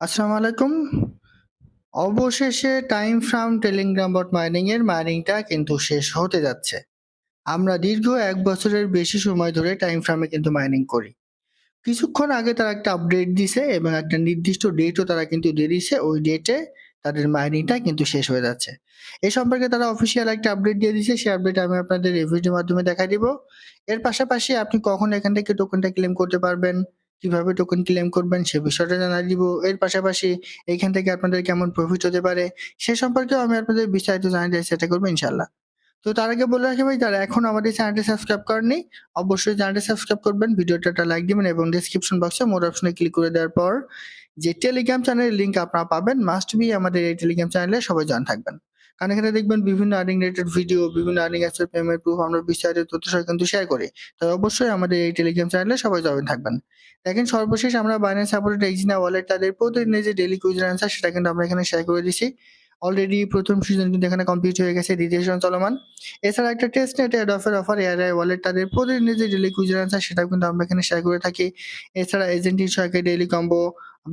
আসসালামু আলাইকুম। অবশেষে Time Farm Telegram bot mining এর মাইনিংটা কিন্তু শেষ হতে যাচ্ছে। আমরা দীর্ঘ এক বছরের বেশি সময় ধরে টাইম ফ্রামে কিন্তু মাইনিং করি। কিছুক্ষণ আগে তারা একটা আপডেট দিছে এবং একটা নির্দিষ্ট ডেটও তারা কিন্তু দিয়ে দিছে। ওই ডেটে তাদের মাইনিংটা কিন্তু শেষ হয়ে যাচ্ছে। এ সম্পর্কে তারা অফিসিয়াল একটা আপডেট দিয়ে দিছে। সেই আপডেট আমি আপনাদের ভিডিওর মাধ্যমে দেখায় দিব। এর পাশাপাশি আপনি কখন এখান থেকে টোকেনটা ক্লেম করতে পারবেন, কীভাবে টোকেন ক্লেম করবেন সে বিষয়টা জানায় দিব। এর পাশাপাশি এইখান থেকে আপনাদের কেমন প্রফিট হতে পারে সে সম্পর্কেও আমি আপনাদের বিস্তারিত জানাতে চেষ্টা করব ইনশাআল্লাহ। তো তার আগে বলে রাখি ভাই যারা এখন আমাদের চ্যানেলটি সাবস্ক্রাইব করেননি অবশ্যই চ্যানেলটি সাবস্ক্রাইব করবেন, ভিডিওটা একটা লাইক দিবেন এবং ডেসক্রিপশন বক্সে মোর অপশনে ক্লিক করে দেওয়ার পর যে টেলিগ্রাম চ্যানেলের লিঙ্ক আপনারা পাবেন মাস্ট বি আমাদের এই টেলিগ্রাম চ্যানেলে সবাই জয়েন থাকবেন। কারণ এখানে দেখবেন বিভিন্ন আর্নিং রিলেটেড ভিডিও, বিভিন্ন আর্নিং অ্যাপসের পেমেন্ট প্রুফ আমরা বিস্তারিত তথ্য সহ কিন্তু শেয়ার করি। তাই অবশ্যই আমাদের এই টেলিগ্রাম চ্যানেলে সবাই জয়েন থাকবেন। দেখেন সর্বশেষ আমরা বাইন্যান্স সাপোর্টেড এক্সিনা ওয়ালেট তাদের প্রতিদিনের যে ডেইলি কুইজের অ্যান্সার সেটা কিন্তু আমরা এখানে শেয়ার করে দিছি। অলরেডি প্রথম সিজন কিন্তু এখানে কমপ্লিট হয়ে গেছে, দ্বিতীয় সিজন চলমান। এছাড়া একটা টেস্ট নেট এড অফের অফার এআরআই ওয়ালেট তাদের প্রতিদিনের যে ডেইলি কুইজের অ্যান্সার সেটাও কিন্তু আমরা এখানে শেয়ার করে থাকি। এছাড়া এজেন্টিক সহায়কে ডেইলি কম্বো,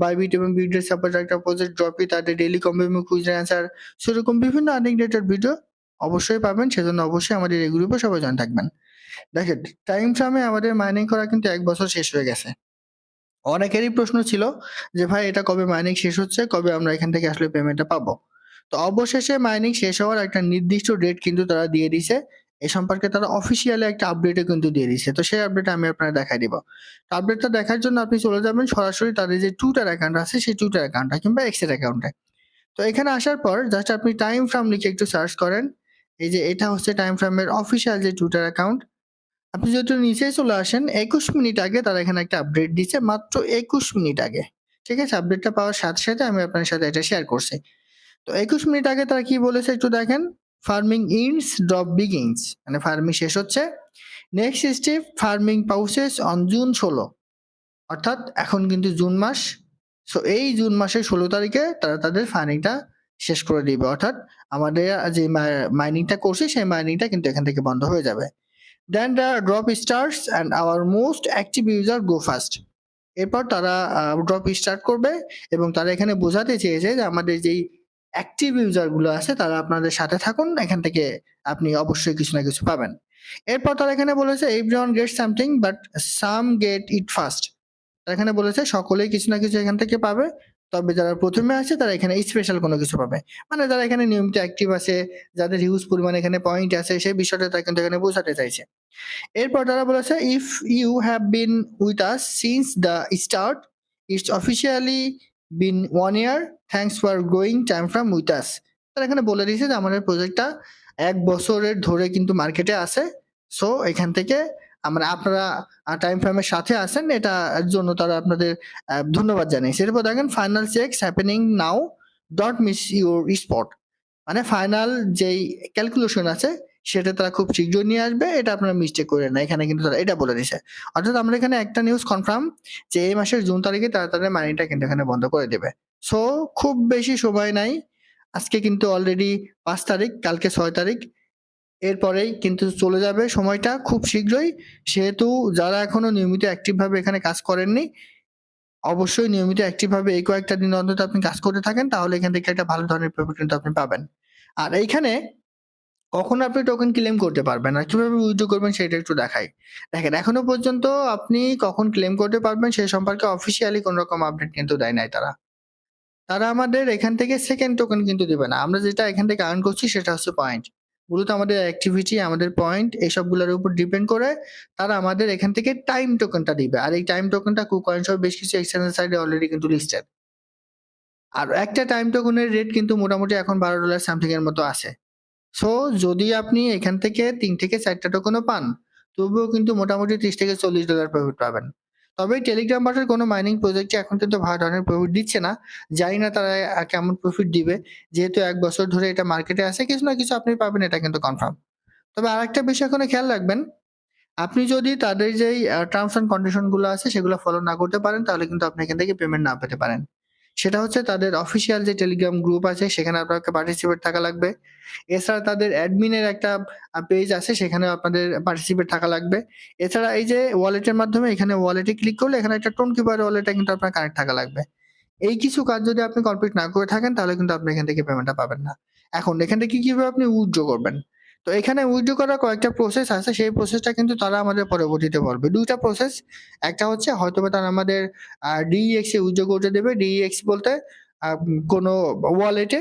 বাইবিট এবং বিটের সাপোর্ট একটা প্রজেক্ট ড্রপি তাদের ডেইলি কম্বো এবং কুইজের অ্যান্সার সেরকম বিভিন্ন আর্নিং রিলেটেড ভিডিও অবশ্যই পাবেন। সেজন্য অবশ্যই আমাদের এই গ্রুপে সবাই জয়েন থাকবেন। দেখেন টাইম ফ্রামে আমাদের মাইনিং করা কিন্তু ১ বছর শেষ হয়ে গেছে। অনেকেরই প্রশ্ন ছিল যে ভাই এটা কবে মাইনিং শেষ হচ্ছে, কবে আমরা এখান থেকে আসলে পেমেন্টটা পাবো? তো অবশেষে মাইনিং শেষ হওয়ার একটা নির্দিষ্ট ডেট কিন্তু তারা দিয়ে দিছে। এ সম্পর্কে তারা অফিসিয়ালি একটা আপডেটও কিন্তু দিয়ে দিচ্ছে তো সেই আপডেট আমি আপনাদের দেখায় দিব। আপডেটটা দেখার জন্য আপনি চলে যাবেন সরাসরি তাদের যে টুইটার অ্যাকাউন্ট আছে সেই টুইটার অ্যাকাউন্টে কিংবা এক্সের অ্যাকাউন্টে। তো এখানে আসার পর জাস্ট আপনি টাইম ফ্রাম লিখে একটু সার্চ করেন। এই যে এটা হচ্ছে টাইম ফ্রামের অফিসিয়াল যে টুইটার অ্যাকাউন্ট। আপনি যেহেতু নিচে চলে আসেন ২১ মিনিট আগে তারা এখানে একটা আপডেট দিচ্ছে মাত্র ২১ মিনিট আগে। ঠিক আছে? আপডেটটা পাওয়ার সাথে, সাথে আমি আপনার সাথে এটা শেয়ার করছি। তো ২১ মিনিট আগে তারা কি বলেছে একটু দেখেন। ফার্মিং ইন্ডস ড্রপ বিগিনস মানে ফার্মিং শেষ হচ্ছে। Next step farming pauses on June ১৬ অর্থাৎ এখন কিন্তু জুন মাস। সো এই জুন মাসের ১৬ তারিখে তারা তাদের ফার্মিংটা শেষ করে দিবে। অর্থাৎ আমাদের যে মাইনিংটা করছি, সেই মাইনিংটা কিন্তু এখান থেকে বন্ধ হয়ে যাবে। Then the drop starts and our most active user go first. এরপর তারা ড্রপ স্টার্ট করবে এবং তারা এখানে বোঝাতে চেয়েছে যে আমাদের যেই অ্যাক্টিভ ইউজারগুলো আছে তারা আপনাদের সাথে থাকুন। এখান থেকে আপনি অবশ্যই কিছু না কিছু পাবেন। এরপর তারা এখানে বলেছে everyone get something but some get it first. তারা এখানে বলেছে সকলেই কিছু না কিছু এখান থেকে পাবে। তবে যারা প্রথমে আছে তারা এখানে স্পেশাল কোনো কিছু পাবে। মানে যারা এখানে নিয়মিত অ্যাক্টিভ আছে, যাদের হিউজ পরিমাণে এখানে পয়েন্ট আছে সেই বিষয়টা তারা কিন্তু এখানে বোঝাতে চাইছে। এরপর তারা বলেছে if you have been with us since the start it's officially been one year thanks for growing Time Farm with us. তারা এখানে বলে দিয়েছে যে আমাদের প্রজেক্টটা এক বছরের ধরে কিন্তু মার্কেটে আছে। সো এখান থেকে আমরা, আপনারা টাইম ফ্রেমের সাথে আছেন এটার জন্য তারা আপনাদের ধন্যবাদ জানিয়েছে। এরপর দেখেন final checks happening now dot miss your spot. মানে ফাইনাল যেই ক্যালকুলেশন আছে সেটা তারা খুব শীঘ্রই নিয়ে আসবে। এটা আপনারা মিস্টেক করে না। এখানে কিন্তু তারা এটা বলে দিছে। অর্থাৎ আমরা এখানে একটা নিউজ কনফার্ম যে এই মাসের জুন তারিখে তারা তাদের মাইনিংটা কিন্তু এখানে বন্ধ করে দেবে। সো খুব বেশি সময় নাই। আজকে কিন্তু অলরেডি পাঁচ তারিখ, কালকে ছয় তারিখ। এরপরেই কিন্তু চলে যাবে সময়টা খুব শীঘ্রই। সেহেতু যারা এখনও নিয়মিত অ্যাক্টিভ ভাবে এখানে কাজ করেননি, অবশ্যই নিয়মিত অ্যাক্টিভ ভাবে এই কয়েকটা দিন অন্তত আপনি কাজ করতে থাকেন তাহলে এখান থেকে একটা ভালো ধরনের প্রফিট কিন্তু আপনি পাবেন। আর এইখানে কখন আপনি টোকেন ক্লেম করতে পারবেন আর কীভাবে উইথড্র করবেন সেটা একটু দেখাই। দেখেন এখনও পর্যন্ত আপনি কখন ক্লেম করতে পারবেন সে সম্পর্কে অফিসিয়ালি কোন রকম আপডেট কিন্তু দেয় নাই তারা। তারা আমাদের এখান থেকে সেকেন্ড টোকেন কিন্তু দিবে না। আমরা যেটা এখান থেকে আর্ন করছি সেটা হচ্ছে পয়েন্ট। মূলত আমাদের অ্যাক্টিভিটি, আমাদের পয়েন্ট এসবগুলোর উপর ডিপেন্ড করে তারা আমাদের এখান থেকে টাইম টোকেনটা দিবে। আর এই টাইম টোকেনটা কুকয়েন সহ বেশ কিছু এক্সচেঞ্জ সাইডে অলরেডি কিন্তু লিস্টেড। আর একটা টাইম টোকেনের রেট কিন্তু মোটামুটি এখন $১২ সামথিং এর মতো আছে। সো যদি আপনি এখান থেকে তিন থেকে ৪ টা টোকেনও পান, তবুও কিন্তু মোটামুটি $৩০ থেকে $৪০ প্রফিট পাবেন। তবে টেলিগ্রাম বটের কোনো মাইনিং প্রজেক্টই এখন কিন্তু ভালো ধরনের প্রফিট দিচ্ছে না। জানি না তারা কেমন প্রফিট দিবে। যেহেতু এক বছর ধরে এটা মার্কেটে আছে কিছু না কিছু আপনি পাবেন এটা কিন্তু কনফার্ম। তবে আরেকটা বিষয় এখানে খেয়াল রাখবেন। আপনি যদি তাদের যেই টার্মস অ্যান্ড কন্ডিশনগুলো আছে সেগুলো ফলো না করতে পারেন তাহলে কিন্তু আপনি এখান থেকে পেমেন্ট না পেতে পারেন। সেটা হচ্ছে তাদের অফিসিয়াল যে টেলিগ্রাম গ্রুপ আছে, সেখানে আপনাকে পার্টিসিপেট থাকা লাগবে। এছাড়া তাদের অ্যাডমিনের একটা পেজ আছে, সেখানেও আপনাদের পার্টিসিপেট থাকা লাগবে। এছাড়া এই যে ওয়ালেটের মাধ্যমে এখানে ওয়ালেটে ক্লিক করলে এখানে একটা টোন কিপার ওয়ালেটে কিন্তু আপনার কানেক্ট থাকা লাগবে। এই কিছু কাজ যদি আপনি কমপ্লিট না করে থাকেন, তাহলে কিন্তু আপনি এখান থেকে পেমেন্টটা পাবেন না এখন এখান থেকে কীভাবে আপনি উইথড্র করবেন তো এখানে উইথড্র করার কয়েকটা প্রসেস আছে। সেই প্রসেসটা কিন্তু তারা আমাদের পরবর্তীতে বলবে। দুইটা প্রসেস একটা হচ্ছে হয়তো বা তারা আমাদের ডিএক্স এ উইথড্র করতে দেবে। ডিএক্স বলতে কোনো ওয়ালেটে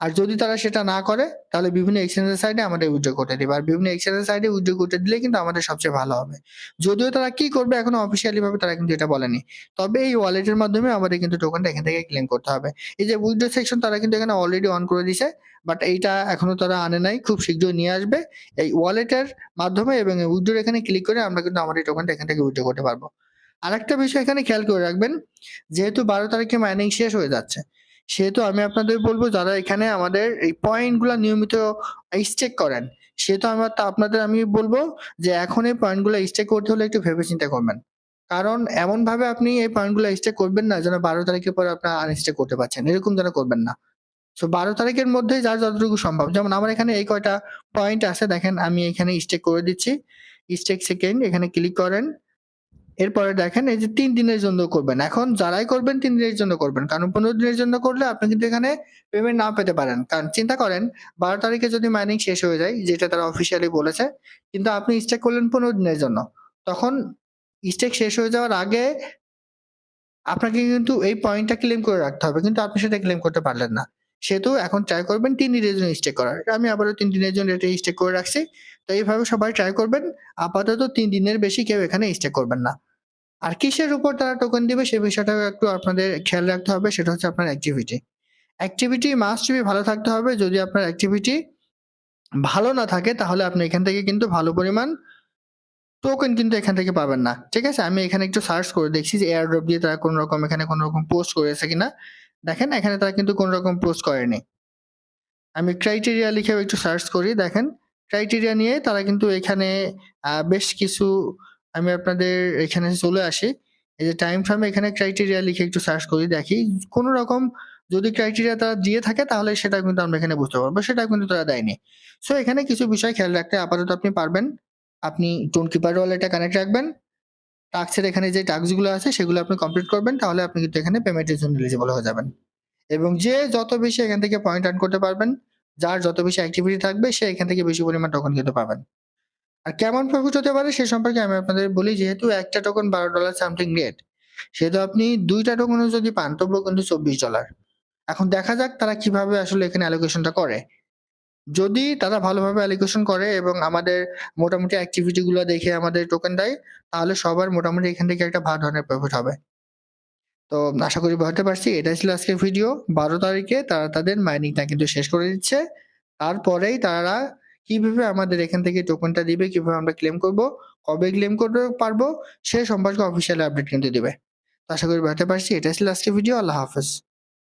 আর যদি তারা সেটা না করে, তাহলে বিভিন্ন এক্সচেঞ্জের সাইডে আমাদের উইথড্র করতে দেবে। আর বিভিন্ন এক্সচেঞ্জের সাইডে উইথড্র করতে দিলে কিন্তু আমাদের সবচেয়ে ভালো হবে। যদিও তারা কি করবে এখনও অফিসিয়ালি ভাবে তারা কিন্তু এটা বলেনি। তবে এই ওয়ালেটের মাধ্যমে আমাদের কিন্তু টোকেনটা এখান থেকে ক্লেম করতে হবে। এই যে উইথড্র সেকশন তারা কিন্তু এখানে অলরেডি অন করে দিছে বাট এইটা এখনও তারা আনে নাই। খুব শীঘ্রই নিয়ে আসবে। এই ওয়ালেটের মাধ্যমে এবং উইথড্র এখানে ক্লিক করে আমরা কিন্তু আমাদের টোকেনটা এখান থেকে উইথড্র করতে পারব। আরেকটা বিষয় এখানে খেয়াল করে রাখবেন, যেহেতু বারো তারিখে মাইনিং শেষ হয়ে যাচ্ছে সেহেতু আমি আপনাদের বলব, যারা এখানে আমাদের এই পয়েন্টগুলো নিয়মিত স্টেক করেন, সেহেতু আমার তা আপনাদের আমি বলব যে এখন এই পয়েন্টগুলো স্টেক করতে হলে একটু ভেবে চিন্তা করবেন। কারণ এমন ভাবে আপনি এই পয়েন্টগুলো স্টেক করবেন না যেন বারো তারিখের পরে আপনার আনস্টেক করতে পারছেন, এরকম যেন করবেন না। তো বারো তারিখের মধ্যে যার যতটুকু সম্ভব, যেমন আমার এখানে এই কয়টা পয়েন্ট আছে, দেখেন আমি এখানে স্টেক করে দিচ্ছি। স্টেক সেকেন্ড এখানে ক্লিক করেন। এরপরে দেখেন এই যে তিন দিনের জন্য করবেন। এখন যারাই করবেন, তিন দিনের জন্য করবেন। কারণ পনেরো দিনের জন্য করলে আপনি কিন্তু এখানে পেমেন্ট না পেতে পারেন। কারণ চিন্তা করেন, বারো তারিখে যদি মাইনিং শেষ হয়ে যায়, যেটা তারা অফিসিয়ালি বলেছে, কিন্তু আপনি স্টেক করলেন পনেরো দিনের জন্য, তখন স্টেক শেষ হয়ে যাওয়ার আগে আপনাকে কিন্তু এই পয়েন্টটা ক্লেম করে রাখতে হবে, কিন্তু আপনি সেটা ক্লেম করতে পারলেন না। সেহেতু এখন ট্রাই করবেন তিন দিনের জন্য স্টেক করার। আমি আবারও তিন দিনের জন্য এটা স্টেক করে রাখছি। তো এইভাবে সবাই ট্রাই করবেন। আপাতত তিন দিনের বেশি কেউ এখানে স্টেক করবেন না। আর কিসের উপর তারা টোকেন দিবে সে বিষয়টা একটু আপনাদের খেয়াল রাখতে হবে, সেটা হচ্ছে আপনার অ্যাক্টিভিটি অ্যাক্টিভিটি মাস্ট বি ভালো থাকতে হবে, যদি আপনার অ্যাক্টিভিটি ভালো না থাকে, তাহলে আপনি এখান থেকে কিন্তু ভালো পরিমাণ টোকেন কিন্তু এখান থেকে পাবেন না। ঠিক আছে? আমি এখানে একটু সার্চ করে দেখছি যে এয়ার এয়ারড্রপ দিয়ে তারা কোনো রকম, এখানে কোনো রকম পোস্ট করেছে কিনা। দেখেন, এখানে তারা কিন্তু কোনো রকম পোস্ট করেনি। আমি ক্রাইটেরিয়া লিখেও একটু সার্চ করি, দেখেন। ক্রাইটেরিয়া নিয়ে তারা কিন্তু এখানে বেশ কিছু আমি আপনাদের এখানে চলে আসি। এই যে টাইম ফ্রেমে এখানে ক্রাইটেরিয়া লিখে একটু সার্চ করি, দেখি। কোনো রকম যদি ক্রাইটেরিয়া তারা দিয়ে থাকে, তাহলে সেটা কিন্তু আমরা এখানে বুঝতে পারব, সেটা কিন্তু তারা দেয়নি। সো এখানে কিছু বিষয় খেয়াল রাখতে আপাতত আপনি পারবেন। আপনি টোন কিপার ওয়ালেটটা কানেক্ট রাখবেন। টাস্কের এখানে যে টাস্কগুলো আছে, সেগুলো আপনি কমপ্লিট করবেন, তাহলে আপনি কিন্তু এখানে পেমেন্টের জন্য এলিজিবল হয়ে যাবেন। এবং যে যত বেশি এখান থেকে পয়েন্ট আর্ন করতে পারবেন, যার যত বেশি অ্যাক্টিভিটি থাকবে, সে এখান থেকে বেশি পরিমাণ টোকন কিন্তু পাবেন। আর কেমন প্রফিট হতে পারে সে সম্পর্কে আমি আপনাদের বলি, যেহেতু একটা টোকন বারো ডলার সামথিং রেট সেহেতু আপনি দুইটা টোকনও যদি পান, তবুও কিন্তু চব্বিশ ডলার এখন দেখা যাক তারা কীভাবে আসলে এখানে অ্যালোকেশনটা করে। যদি তারা ভালোভাবে অ্যালোকেশন করে এবং আমাদের মোটামুটি অ্যাক্টিভিটি গুলো দেখে আমাদের টোকেন দেয়, তাহলে সবার মোটামুটি এখান থেকে একটা ভালো ধরনের প্রফিট হবে। তো আশা করি বুঝতে পারছি, এটাই ছিল আজকের ভিডিও বারো তারিখে তারা তাদের মাইনিংটা কিন্তু শেষ করে দিচ্ছে। তারপরেই তারা কীভাবে আমাদের এখান থেকে টোকেনটা দিবে, কীভাবে আমরা ক্লেম করব, কবে ক্লেম করতে পারব, সে সম্পর্কে অফিসিয়াল আপডেট কিন্তু দিবে। আশা করি বাড়াতে পারছি। এটা ছিল আজকে ভিডিও আল্লাহ হাফেজ।